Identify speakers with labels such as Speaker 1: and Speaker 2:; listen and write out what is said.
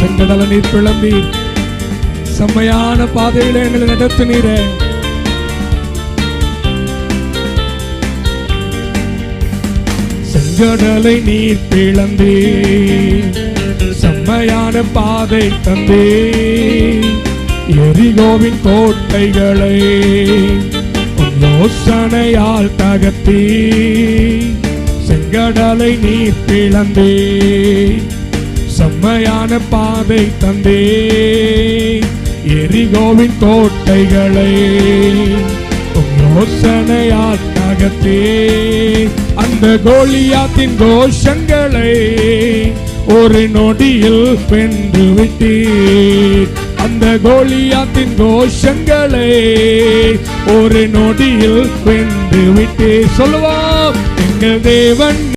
Speaker 1: செங்கடல நீர் பிளம்பி செம்மையான பாதையில எங்களை நடத்தினீரே. செங்கடலை நீர் பிளந்தே. செம்மையான பாதை தந்தே. எரிகோவின் கோட்டைகளை யோசனையால் தகர்த்தீ. செங்கடலை நீர் பிளந்தே. செம்மையான பாதை தந்தே. எரிகோவின் கோட்டைகளை உன் யோசனையால் தகர்த்தே அந்த கோலியாத்தின் கோஷங்களை ஒரு நொடியில் வென்று விட்டீர். அந்த கோலியாத்தின் கோஷங்களை ஒரு நொடியில் வென்று விட்டே சொல்லுவோம் எங்கள் தேவன்